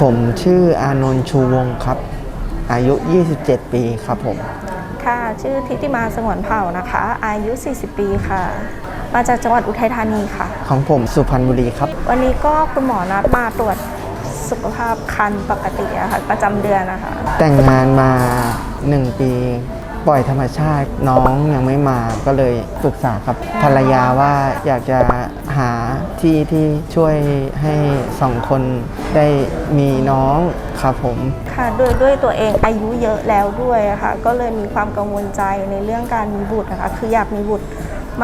ผมชื่ออานนท์ชูวงศ์ครับ อายุ 27 ปีครับผม ค่ะ ชื่อทิติมาสงวนเผ่านะคะ อายุ 40 ปีค่ะ มาจากจังหวัดอุทัยธานีค่ะ ของผมสุพรรณบุรีครับ วันนี้ก็คุณหมอนัดมาตรวจสุขภาพคันปกติอะค่ะ ประจำเดือนนะคะ แต่งงานมา 1 ปี ปล่อยธรรมชาติน้องยังไม่มาก็เลยปรึกษากับภรรยาว่าอยากจะหาที่ที่ช่วยให้สองคนได้มีน้องครับผมค่ะด้วยด้วยตัวเองอายุเยอะแล้วด้วยค่ะก็เลยมีความกังวลใจในเรื่องการมีบุตรนะคะคืออยากมีบุตร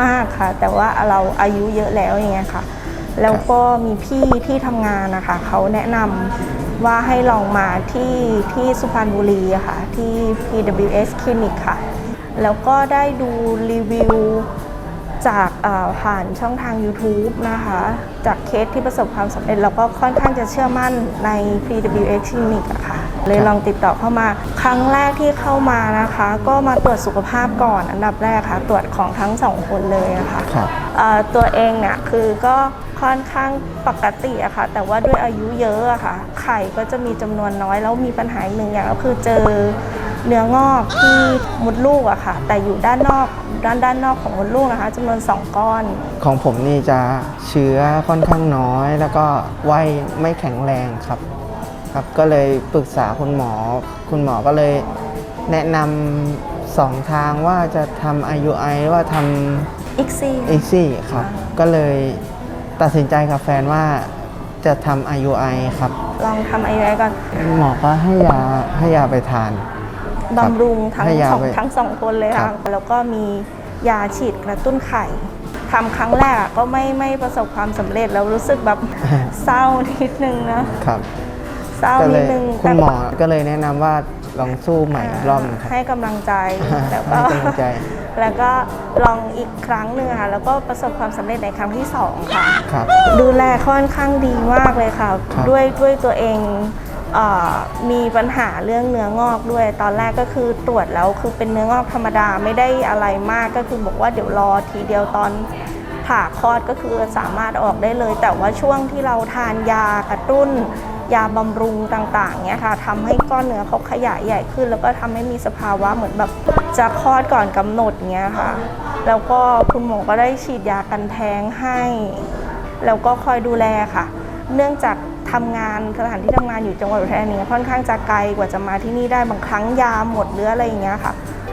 มากค่ะ แต่ว่าเราอายุเยอะแล้วอย่างเงี้ยค่ะ แล้วก็มีพี่ที่ทำงานนะคะเขาแนะนำ ว่าให้ลองมาที่ที่สุพรรณบุรีอะค่ะ ที่ PWS Clinic ค่ะ แล้วก็ได้ดูรีวิวจากผ่านช่องทาง YouTube นะคะ จากเคสที่ประสบความสำเร็จแล้วก็ค่อนข้างจะเชื่อมั่นใน PWX Clinic อะค่ะ เลยลองติดต่อเข้ามา ครั้งแรกที่เข้ามานะคะ ก็มาตรวจสุขภาพก่อนอันดับแรกค่ะ ตรวจของทั้งสองคนเลยอะค่ะครับเอ่อตัวเองเนี่ยคือก็ค่อนข้างปกติอะค่ะ แต่ว่าด้วยอายุเยอะอะค่ะ ไข่ก็จะมีจำนวนน้อย แล้วมีปัญหาอีกหนึ่งอย่างก็คือเจอเนื้องอกที่มดลูกอะค่ะ แต่อยู่ด้านนอกด้านด้านนอกของมดลูกนะคะจำนวน 2 ก้อน ของผมนี่จะเชื้อค่อนข้างน้อย แล้วก็วัยไม่แข็งแรงครับ ครับ ก็เลยปรึกษาคุณหมอ คุณหมอก็เลยแนะนำสองทางว่าจะทำ IUI หรือว่าทอีกซี่ำ EXI ครับ ก็เลยตัดสินใจกับแฟนว่าจะทำ IUI ครับ ลองทำไอไว้ก่อน หมอก็ให้ยาให้ยาไปทาน บำรุงทั้งให้ยาสองไปทั้งสองคนเลยครัค่ะบ แล้วก็มียาฉีดกระตุ้นไข่ทำครั้งแรกอะก็ไม่ไม่ประสบความสำเร็จแล้วรู้สึกแบบ เศร้านิดนึงนะ ครับ เศร้าก็เลนิดยนึงคุณหมอก็เลยแนะนำว่าลองสู้ใหม่อีกรอบหนึงครับ ให้กำลังใจแล้วก็ ให้กำลังใจ แล้วก็ลองอีกครั้งหนึ่งค่ะแล้วก็ประสบความสำเร็จในครั้งที่สองค่ะ ครับ ดูแลค่อนข้างดีมากเลยค่ะ ครับด้วยด้วยตัวเองเออมีปัญหาเรื่องเนื้องอกด้วย ตอนแรกก็คือตรวจแล้วคือเป็นเนื้องอกธรรมดาไม่ได้อะไรมากก็คือบอกว่าเดี๋ยวรอทีเดียวตอนผ่าคลอดก็คือสามารถออกได้เลย แต่ว่าช่วงที่เราทานยากระตุ้น ยาบำรุงต่างๆเนี่ยค่ะทำให้ก้อนเนื้อเขาขยายใหญ่ขึ้น แล้วก็ทำให้มีสภาวะเหมือนแบบจะคลอดก่อนกำหนดเงี้ยค่ะ แล้วก็คุณหมอก็ได้ฉีดยากันแท้งให้ แล้วก็คอยดูแลค่ะ เนื่องจากทำงานสถานที่ทำงานอยู่จังหวัดอุทัยธานีค่อนข้างจะไกลกว่าจะมาที่นี่ได้บางครั้งยาหมดหรืออะไรอย่างเงี้ยค่ะ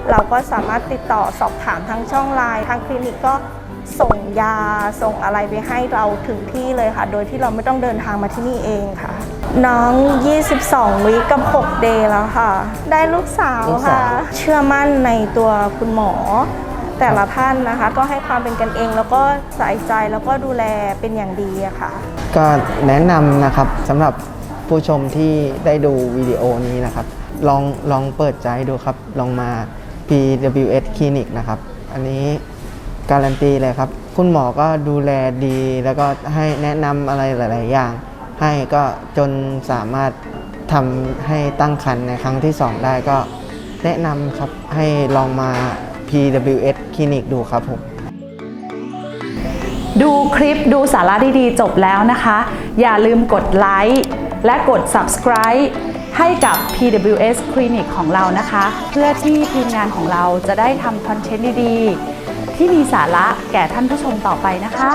เราก็สามารถติดต่อสอบถามทางช่องไลน์ทางคลินิกก็ส่งยาส่งอะไรไปให้เราถึงที่เลยค่ะ โดยที่เราไม่ต้องเดินทางมาที่นี่เองค่ะ น้อง 22 วิกับ 6 เดย์แล้วค่ะ ได้ลูกสาวลูกสาค่ะ ว เชื่อมั่นในตัวคุณหมอ แต่ละท่านนะคะ ก็ให้ความเป็นกันเองแล้วก็ใส่ใจแล้วก็ดูแลเป็นอย่างดีอะค่ะ ก็แนะนำนะครับสำหรับผู้ชมที่ได้ดูวิดีโอนี้นะครับ ลองลองเปิดใจดูครับ ลองมา PWS Clinic นะครับ อันนี้การันตีเลยครับ คุณหมอก็ดูแลดี แล้วก็ให้แนะนำอะไรหลาย ๆ อย่าง ให้ก็จนสามารถทำให้ตั้งครรภ์ในครั้งที่ 2 ได้ก็แนะนำครับให้ลองมา PWS Clinic ดูครับผม ดูคลิปดูสาระดีๆจบแล้วนะคะ อย่าลืมกดไลค์และกด subscribe ให้กับ PWS Clinic ของเรานะคะ เพื่อที่ทีมงานของเราจะได้ทำคอนเทนต์ดีๆ ที่มีสาระแก่ท่านผู้ชมต่อไปนะคะ